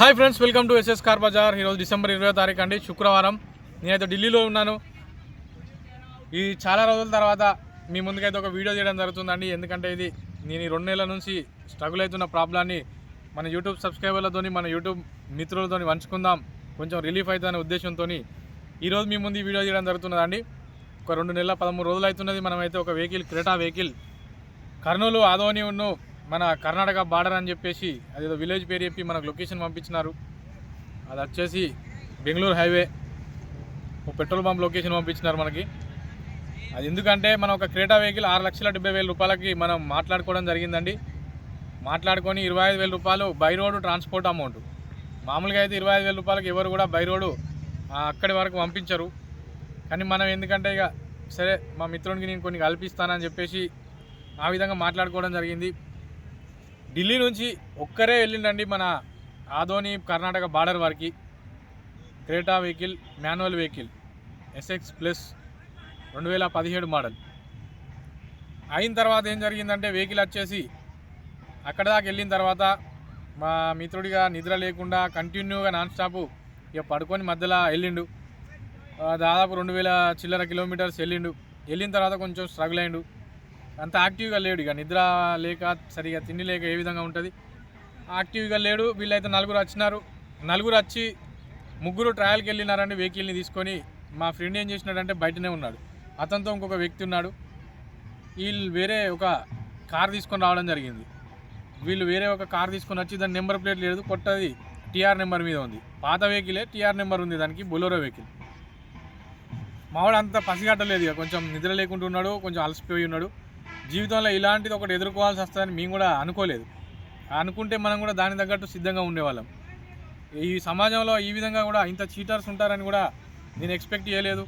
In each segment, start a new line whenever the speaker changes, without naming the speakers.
Hi friends welcome to SS car bazaar. ఈరోజు December ఇరవై తారీఖు అండి శుక్రవారం. నేనైతే ఢిల్లీలో ఉన్నాను. ఈ చాలా రోజుల తర్వాత మీ ముందుకైతే ఒక వీడియో చేయడం జరుగుతుందండి. ఎందుకంటే ఇది నేను ఈ రెండు నెలల నుంచి స్ట్రగుల్ అవుతున్న ప్రాబ్లాన్ని మన యూట్యూబ్ సబ్స్క్రైబర్లతోని మన యూట్యూబ్ మిత్రులతో పంచుకుందాం. కొంచెం రిలీఫ్ అవుతుందనే ఉద్దేశంతో ఈరోజు మీ ముందు ఈ వీడియో చేయడం జరుగుతున్నదండి. ఒక రెండు నెలల పదమూడు రోజులు అవుతున్నది. మనమైతే ఒక vehicle Creta vehicle Kurnool Adoni ఉన్ను మన కర్ణాటక బార్డర్ అని చెప్పేసి అదేదో విలేజ్ పేరు చెప్పి మనకు లొకేషన్ పంపించినారు. అది వచ్చేసి బెంగళూరు హైవే. ఓ పెట్రోల్ పంప్ లొకేషన్ పంపించినారు మనకి. అది ఎందుకంటే మనం ఒక క్రేటా వెహికల్ ఆరు లక్షల డెబ్బై వేల రూపాయలకి మనం మాట్లాడుకోవడం జరిగిందండి. మాట్లాడుకొని ఇరవై ఐదు వేల రూపాయలు బై రోడ్డు ట్రాన్స్పోర్ట్ అమౌంట్. మామూలుగా అయితే ఇరవై ఐదు వేల రూపాయలకి ఎవరు కూడా బై రోడ్డు అక్కడి వరకు పంపించరు. కానీ మనం ఎందుకంటే ఇక సరే మా మిత్రునికి నేను కొన్ని కల్పిస్తానని చెప్పేసి ఆ విధంగా మాట్లాడుకోవడం జరిగింది. ఢిల్లీ నుంచి ఒక్కరే వెళ్ళిండండి మన ఆదోని కర్ణాటక బార్డర్ వరకు. Creta vehicle manual vehicle SX plus రెండు వేల పదిహేడు మోడల్. అయిన తర్వాత ఏం జరిగిందంటే వెహికల్ వచ్చేసి అక్కడ దాకా వెళ్ళిన తర్వాత మా మిత్రుడిగా నిద్ర లేకుండా కంటిన్యూగా నాన్ స్టాప్ ఇక పడుకొని మధ్యలో వెళ్ళిండు. దాదాపు రెండు వేల చిల్లర కిలోమీటర్స్ వెళ్ళిండు. వెళ్ళిన తర్వాత కొంచెం స్ట్రగుల్ అయిండు. అంత యాక్టివ్గా లేడు ఇక. నిద్ర లేక సరిగా తిండి లేక ఏ విధంగా ఉంటుంది? యాక్టివ్గా లేడు. వీళ్ళైతే నలుగురు వచ్చినారు. నలుగురు వచ్చి ముగ్గురు ట్రయల్కి వెళ్ళినారండి వెహికల్ని తీసుకొని మా ఫ్రెండ్ ఏం చేసినాడంటే బయటనే ఉన్నాడు. అతనితో ఇంకొక వ్యక్తి ఉన్నాడు. వీళ్ళు వేరే ఒక కార్ తీసుకొని రావడం జరిగింది. వీళ్ళు వేరే ఒక కార్ తీసుకొని వచ్చి దాని నెంబర్ ప్లేట్ లేదు. కొట్టది టీఆర్ నెంబర్ మీద ఉంది. పాత వెహికలే టీఆర్ నెంబర్ ఉంది దానికి బొలోరో వెహికల్ మావాడు అంత పసిగట్టలేదు ఇక. కొంచెం నిద్ర లేకుండా ఉన్నాడు కొంచెం అలసిపోయి ఉన్నాడు. జీవితంలో ఇలాంటిది ఒకటి ఎదుర్కోవాల్సి వస్తుందని మేము కూడా అనుకోలేదు. అనుకుంటే మనం కూడా దాని తగ్గట్టు సిద్ధంగా ఉండేవాళ్ళం. ఈ సమాజంలో ఈ విధంగా కూడా ఇంత చీటర్స్ ఉంటారని కూడా నేను ఎక్స్పెక్ట్ చేయలేదు.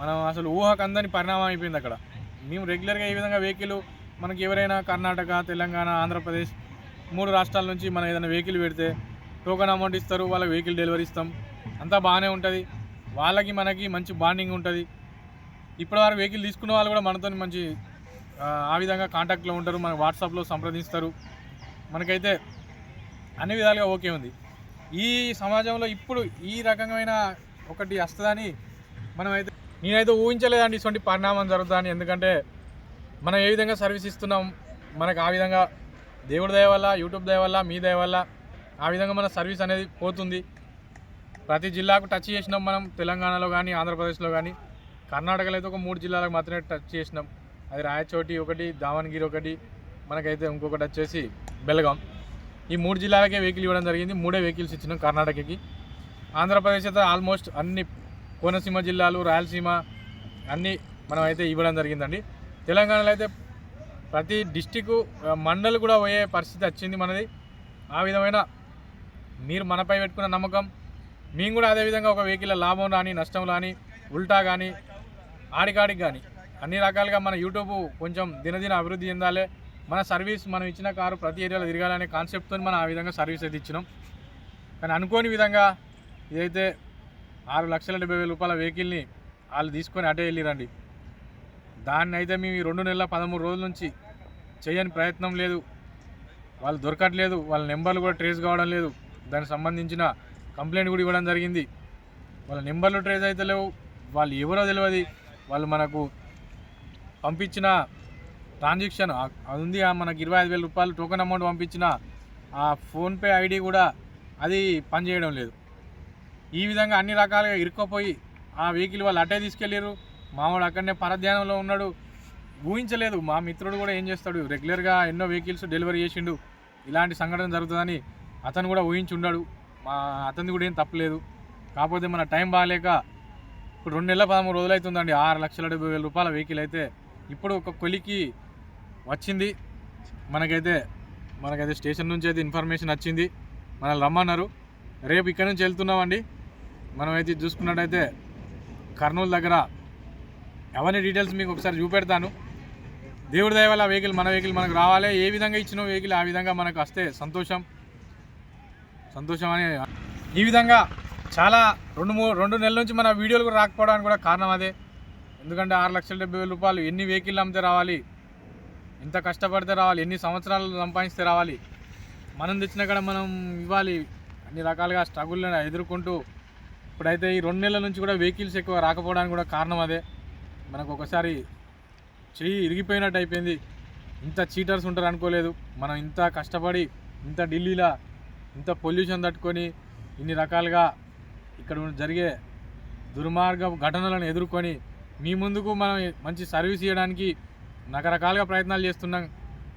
మనం అసలు ఊహకు అందని పరిణామం అయిపోయింది అక్కడ. మేము రెగ్యులర్గా ఈ విధంగా వెహికల్ మనకి ఎవరైనా కర్ణాటక తెలంగాణ ఆంధ్రప్రదేశ్ మూడు రాష్ట్రాల నుంచి మనం ఏదైనా వెహికల్ పెడితే టోకెన్ అమౌంట్ ఇస్తారు వాళ్ళకి వెహికల్ డెలివరీ ఇస్తాం. అంతా బాగానే ఉంటుంది. వాళ్ళకి మనకి మంచి బాండింగ్ ఉంటుంది. ఇప్పటివరకు వెహికల్ తీసుకున్న వాళ్ళు కూడా మనతో మంచి ఆ, విధంగా కాంటాక్ట్లో ఉంటారు మన వాట్సాప్లో సంప్రదిస్తారు. మనకైతే అన్ని విధాలుగా ఓకే ఉంది. ఈ సమాజంలో ఇప్పుడు ఈ రకమైన ఒకటి వస్తుందని మనమైతే నేనైతే ఊహించలేదండి ఇటువంటి పరిణామం జరుగుతుందని. ఎందుకంటే మనం ఏ విధంగా సర్వీస్ ఇస్తున్నాం మనకు ఆ విధంగా దేవుడి దయ వల్ల యూట్యూబ్ దయ వల్ల మీ దయ వల్ల ఆ విధంగా మన సర్వీస్ అనేది పోతుంది. ప్రతి జిల్లాకు టచ్ చేసినాం మనం తెలంగాణలో కానీ ఆంధ్రప్రదేశ్లో కానీ. కర్ణాటకలో అయితే ఒక మూడు జిల్లాలకు మాత్రమే టచ్ చేసినాం. అది రాయచోటి ఒకటి దావణగిరి ఒకటి మనకైతే ఇంకొకటి వచ్చేసి బెల్గాం. ఈ మూడు జిల్లాలకే వెహికల్ ఇవ్వడం జరిగింది. మూడే వెహికల్స్ ఇచ్చినాం కర్ణాటకకి. ఆంధ్రప్రదేశ్ అయితే ఆల్మోస్ట్ అన్ని కోనసీమ జిల్లాలు రాయలసీమ అన్నీ మనం అయితే ఇవ్వడం జరిగిందండి. తెలంగాణలో అయితే ప్రతి డిస్టిక్ మండలు కూడా పోయే పరిస్థితి వచ్చింది మనది. ఆ విధమైన మీరు మనపై పెట్టుకున్న నమ్మకం మేము కూడా అదేవిధంగా ఒక వెహికల్ లాభం రాని నష్టం రాని ఉల్టా కానీ ఆడికాడికి కానీ అన్ని రకాలుగా మన యూట్యూబ్ కొంచెం దినదిన అభివృద్ధి చెందాలి. మన సర్వీస్ మనం ఇచ్చిన కారు ప్రతి ఏరియాలో తిరగాలనే కాన్సెప్ట్తో మనం ఆ విధంగా సర్వీస్ అయితే ఇచ్చినాం. కానీ అనుకోని విధంగా ఇదైతే ఆరు లక్షల డెబ్బై వేల రూపాయల వెహికల్ని వాళ్ళు తీసుకొని అటే వెళ్ళిరండి. దాన్ని అయితే మేము ఈ రెండు నెలల పదమూడు రోజుల నుంచి చేయని ప్రయత్నం లేదు. వాళ్ళు దొరకట్లేదు. వాళ్ళ నెంబర్లు కూడా ట్రేస్ కావడం లేదు. దానికి సంబంధించిన కంప్లైంట్ కూడా ఇవ్వడం జరిగింది. వాళ్ళ నెంబర్లు ట్రేస్ అయితే లేవు. వాళ్ళు ఎవరో తెలియదు వాళ్ళు మనకు పంపించిన ట్రాన్సాక్షన్ అది ఉంది ఆ మనకి ఇరవై ఐదు వేల రూపాయలు టోకెన్ అమౌంట్ పంపించిన ఆ ఫోన్పే ఐడి కూడా అది పనిచేయడం లేదు. ఈ విధంగా అన్ని రకాలుగా ఇరుక్కపోయి ఆ వెహికల్ వాళ్ళు అటే తీసుకెళ్ళారు మామూడు అక్కడనే పరధ్యానంలో ఉన్నాడు. ఊహించలేదు మా మిత్రుడు కూడా ఏం చేస్తాడు రెగ్యులర్గా ఎన్నో వెహికల్స్ డెలివరీ చేసిండు. ఇలాంటి సంఘటన జరుగుతుందని అతను కూడా ఊహించి ఉన్నాడు మా అతనిది కూడా ఏం తప్పలేదు. కాకపోతే మన టైం బాగాలేక ఇప్పుడు రెండు నెలల పదమూడు రోజులు అవుతుందండి ఆరు లక్షల డెబ్బై వేల రూపాయల వెహికల్ అయితే ఇప్పుడు ఒక కొలికి వచ్చింది. మనకైతే మనకైతే స్టేషన్ నుంచి అయితే ఇన్ఫర్మేషన్ వచ్చింది. మనల్ని రమ్మన్నారు. రేపు ఇక్కడ నుంచి వెళ్తున్నామండి. మనమైతే చూసుకున్నట్టయితే కర్నూలు దగ్గర అవన్నీ డీటెయిల్స్ మీకు ఒకసారి చూపెడతాను. దేవుడి దయ వల్ల వెహికల్ మన వెహికల్ మనకు రావాలి. ఏ విధంగా ఇచ్చిన వెహికల్ ఆ విధంగా మనకు వస్తే సంతోషం. సంతోషం అని ఈ విధంగా చాలా రెండు మూడు రెండు నెలల నుంచి మన వీడియోలు కూడా రాకపోవడానికి కూడా కారణం అదే. ఎందుకంటే ఆరు లక్షల డెబ్బై వేల రూపాయలు ఎన్ని వెహికల్ అమ్మితే రావాలి? ఎంత కష్టపడితే రావాలి? ఎన్ని సంవత్సరాలు సంపాదిస్తే రావాలి? మనం తెచ్చిన కాడ మనం ఇవ్వాలి. అన్ని రకాలుగా స్ట్రగుల్ని ఎదుర్కొంటూ ఇప్పుడైతే ఈ రెండు నెలల నుంచి కూడా వెహికల్స్ ఎక్కువ రాకపోవడానికి కూడా కారణం అదే. మనకు ఒకసారి చెయ్యి ఇరిగిపోయినట్టు అయిపోయింది. ఇంత చీటర్స్ ఉంటారు అనుకోలేదు. మనం ఇంత కష్టపడి ఇంత ఢిల్లీలో ఇంత పొల్యూషన్ తట్టుకొని ఇన్ని రకాలుగా ఇక్కడ జరిగే దుర్మార్గ ఘటనలను ఎదుర్కొని మీ ముందుకు మనం మంచి సర్వీస్ ఇవ్వడానికి రకరకాలుగా ప్రయత్నాలు చేస్తున్నాం.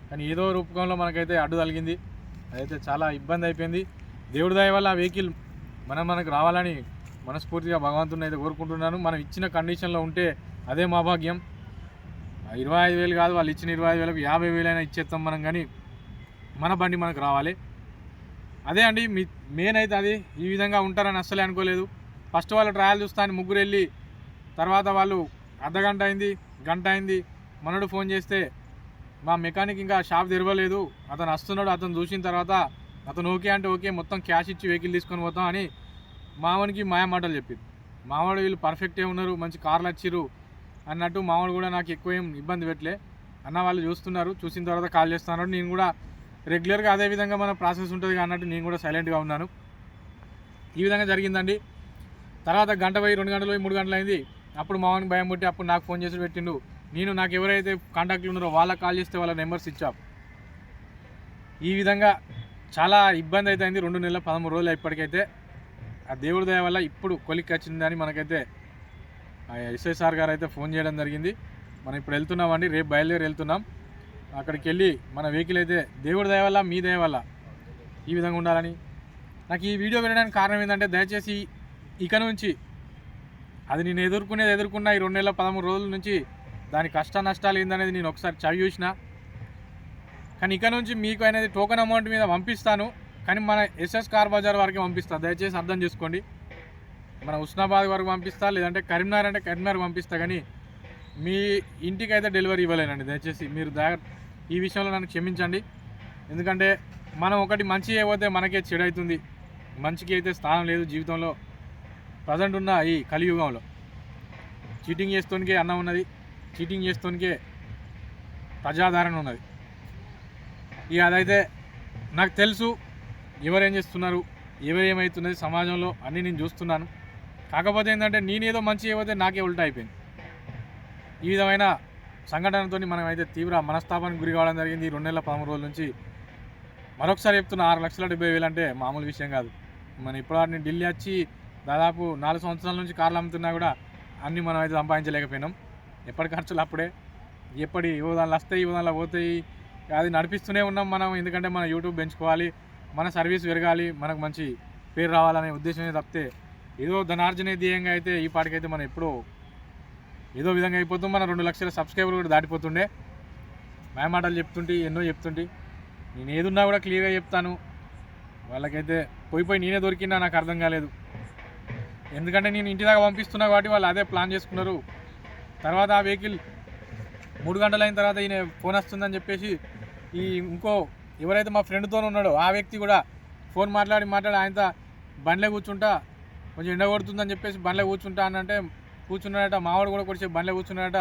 కానీ ఏదో రూపకంలో మనకైతే అడ్డు తగిలింది. అదైతే చాలా ఇబ్బంది అయిపోయింది. దేవుడి దయ వల్ల ఆ వెహికల్ మనం మనకు రావాలని మనస్ఫూర్తిగా భగవంతుని అయితే కోరుకుంటున్నాను. మనం ఇచ్చిన కండిషన్లో ఉంటే అదే మా భాగ్యం. ఇరవై ఐదు వేలు కాదు వాళ్ళు ఇచ్చిన ఇరవై ఐదు వేలకు యాభై వేలైనా ఇచ్చేస్తాం మనం కానీ మన బండి మనకు రావాలి. అదే అండి మీ మెయిన్ అయితే అది. ఈ విధంగా ఉంటారని అస్సలే అనుకోలేదు. ఫస్ట్ వాళ్ళు ట్రయల్ చూస్తాను ముగ్గురు వెళ్ళి తర్వాత వాళ్ళు అర్ధగంట అయింది గంట అయింది. మనోడు ఫోన్ చేస్తే మా మెకానిక్ ఇంకా షాప్ తెరవలేదు. అతను వస్తున్నాడు అతను చూసిన తర్వాత అతను ఓకే అంటే ఓకే మొత్తం క్యాష్ ఇచ్చి వెహికల్ తీసుకొని పోతాం అని మామూనికి మాయ మాటలు చెప్పింది మామూడు వీళ్ళు పర్ఫెక్టే ఉన్నారు మంచి కార్లు వచ్చిర్రు అన్నట్టు మావాడు కూడా నాకు ఎక్కువ ఏం ఇబ్బంది పెట్టలే. అన్న వాళ్ళు చూస్తున్నారు చూసిన తర్వాత కాల్ చేస్తున్నారు నేను కూడా రెగ్యులర్గా అదే విధంగా మన ప్రాసెస్ ఉంటుంది అన్నట్టు నేను కూడా సైలెంట్గా ఉన్నాను. ఈ విధంగా జరిగిందండి. తర్వాత గంట పోయి రెండు గంటలు పోయి మూడు గంటలు అయింది. అప్పుడు మామూలు భయం పుట్టి అప్పుడు నాకు ఫోన్ చేసి పెట్టిండు నేను నాకు ఎవరైతే కాంటాక్ట్లు ఉన్నారో వాళ్ళకి కాల్ చేస్తే వాళ్ళ నెంబర్స్ ఇచ్చా. ఈ విధంగా చాలా ఇబ్బంది అయితే అయింది రెండు నెలల పదమూడు రోజులు ఇప్పటికైతే. ఆ దేవుడి దయ వల్ల ఇప్పుడు కొలిక్కి వచ్చిందని మనకైతే ఎస్ఐసార్ గారు అయితే ఫోన్ చేయడం జరిగింది. మనం ఇప్పుడు వెళ్తున్నామండి రేపు బయలుదేరి వెళ్తున్నాం. అక్కడికి వెళ్ళి మన వెహికల్ అయితే దేవుడి దయ వల్ల మీ దయ వల్ల ఈ విధంగా ఉండాలని. నాకు ఈ వీడియో పెట్టడానికి కారణం ఏంటంటే దయచేసి ఇక నుంచి అది నేను ఎదుర్కొనేది ఎదుర్కొన్న ఈ రెండు నెలల పదమూడు రోజుల నుంచి దాని కష్ట నష్టాలు ఏందనేది నేను ఒకసారి చవి చూసిన. కానీ ఇక నుంచి మీకు అనేది టోకెన్ అమౌంట్ మీద పంపిస్తాను. కానీ మన ఎస్ఎస్ కార్ బజార్ వరకే పంపిస్తా. దయచేసి అర్థం చేసుకోండి. మన ఉస్నాబాద్ వరకు పంపిస్తా లేదంటే కరీంనగర్ అంటే కరీంనగర్ పంపిస్తా. కానీ మీ ఇంటికి అయితే డెలివరీ ఇవ్వలేనండి. దయచేసి మీరు దా ఈ విషయంలో నన్ను క్షమించండి. ఎందుకంటే మనం ఒకటి మంచి అయిపోతే మనకే చెడు అవుతుంది మంచికి అయితే స్థానం లేదు జీవితంలో. ప్రజెంట్ ఉన్న ఈ కలియుగంలో. చీటింగ్ చేస్తోనికే అన్నం ఉన్నది చీటింగ్ చేస్తోనికే ప్రజాదరణ ఉన్నది. ఇక అదైతే నాకు తెలుసు ఎవరేం చేస్తున్నారు ఎవరేమవుతున్నది సమాజంలో అన్నీ నేను చూస్తున్నాను. కాకపోతే ఏంటంటే నేనేదో మంచి ఏవైతే నాకే ఉల్టా అయిపోయింది. ఈ విధమైన సంఘటనతో మనం అయితే తీవ్ర మనస్తాపానికి గురి కావడం జరిగింది. ఈ రెండు నెలల పదమూడు రోజుల నుంచి మరొకసారి చెప్తున్న ఆరు లక్షల డెబ్బై వేలు అంటే మామూలు విషయం కాదు. మన ఇప్పుడు ఢిల్లీ వచ్చి దాదాపు నాలుగు సంవత్సరాల నుంచి కార్లు అమ్ముతున్నా కూడా అన్నీ మనం అయితే సంపాదించలేకపోయినాం. ఎప్పటి ఖర్చులు అప్పుడే ఎప్పటి దానిలో వస్తాయి యువదాలు పోతాయి అది నడిపిస్తూనే ఉన్నాం మనం. ఎందుకంటే మన యూట్యూబ్ పెంచుకోవాలి మన సర్వీస్ పెరగాలి మనకు మంచి పేరు రావాలనే ఉద్దేశమే తప్పితే ఏదో ధనార్జన ధ్యేయంగా అయితే ఈ పాటికైతే మనం ఎప్పుడో ఏదో విధంగా అయిపోతుంది మన రెండు లక్షల సబ్స్క్రైబర్లు కూడా దాటిపోతుండే. మా మాటలు చెప్తుంటే ఎన్నో చెప్తుంటే. నేను ఏదున్నా కూడా క్లియర్గా చెప్తాను. వాళ్ళకైతే పోయి పోయి నేనే దొరికినా నాకు అర్థం కాలేదు. ఎందుకంటే నేను ఇంటి దాకా పంపిస్తున్నా కాబట్టి వాళ్ళు అదే ప్లాన్ చేసుకున్నారు. తర్వాత ఆ వెహికల్ మూడు గంటలైన తర్వాత ఈయన ఫోన్ వస్తుందని చెప్పేసి ఈ ఇంకో ఎవరైతే మా ఫ్రెండ్తో ఉన్నాడో ఆ వ్యక్తి కూడా ఫోన్ మాట్లాడి మాట్లాడి ఆయనతో బండ్లే కూర్చుంటా కొంచెం ఎండ కొడుతుందని చెప్పేసి బండ్లే కూర్చుంటా అని అంటే కూర్చున్నాడట మావాడు కూడా కొంచెం బండ్లే కూర్చున్నాడట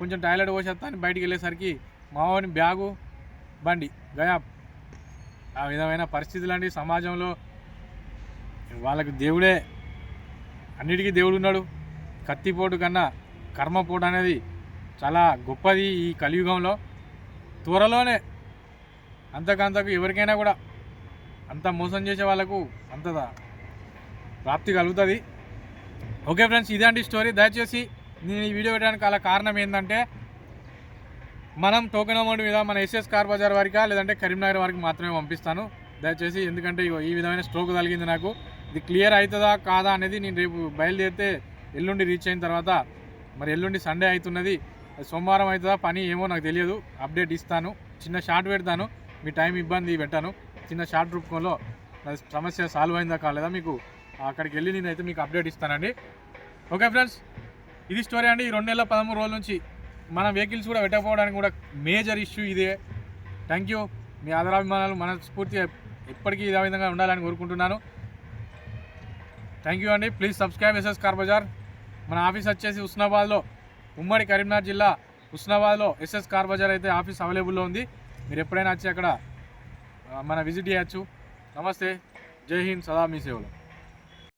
కొంచెం టాయిలెట్ పోసేస్తా అని బయటికి వెళ్ళేసరికి మావాడిని బ్యాగు బండి గయా ఆ విధమైన పరిస్థితులు అండి సమాజంలో. వాళ్ళకి దేవుడే అన్నిటికీ దేవుడు ఉన్నాడు. కత్తిపోటు కన్నా కర్మపోటు అనేది చాలా గొప్పది ఈ కలియుగంలో. త్వరలోనే అంతకంతకు ఎవరికైనా కూడా అంత మోసం చేసే వాళ్ళకు అంత ప్రాప్తి కలుగుతుంది. ఓకే ఫ్రెండ్స్ ఇదేంటి స్టోరీ. దయచేసి నేను ఈ వీడియో పెట్టడానికి అలా కారణం ఏంటంటే మనం టోకెన్ అమౌంట్ మీద మన ఎస్ఎస్ కార్ బజార్ వారికా లేదంటే కరీంనగర్ వారికి మాత్రమే పంపిస్తాను. దయచేసి ఎందుకంటే ఈ విధమైన స్ట్రోక్ కలిగింది నాకు. ఇది క్లియర్ అవుతుందా కాదా అనేది నేను రేపు బయలుదేరితే ఎల్లుండి రీచ్ అయిన తర్వాత మరి ఎల్లుండి సండే అవుతున్నది అది సోమవారం అవుతుందా పని ఏమో నాకు తెలియదు. అప్డేట్ ఇస్తాను. చిన్న షార్ట్ పెడతాను. మీ టైం ఇబ్బంది పెట్టాను. చిన్న షార్ట్ రూపంలో నా సమస్య సాల్వ్ అయిందా కాలేదా మీకు అక్కడికి వెళ్ళి నేనైతే మీకు అప్డేట్ ఇస్తానండి. ఓకే ఫ్రెండ్స్ ఇది స్టోరీ అండి. ఈ రెండు నెలల పదమూడు రోజుల నుంచి మన వెహికల్స్ కూడా పెట్టకపోవడానికి కూడా మేజర్ ఇష్యూ ఇదే. థ్యాంక్ యూ మీ ఆదరాభిమానాలు మనస్ఫూర్తిగా ఎప్పటికీ ఇదే విధంగా ఉండాలని కోరుకుంటున్నాను. థ్యాంక్ యూ అండి. Please subscribe SS car bazaar. మన ఆఫీస్ వచ్చేసి ఉస్నాబాద్లో ఉమ్మడి కరీంనగర్ జిల్లా ఉస్నాబాద్లో ఎస్ఎస్ కార్ బజార్ అయితే ఆఫీస్ అవైలబుల్లో ఉంది. మీరు ఎప్పుడైనా వచ్చి అక్కడ మన విజిట్ చేయొచ్చు. నమస్తే. జై హింద్. సదా మీ సేవలో.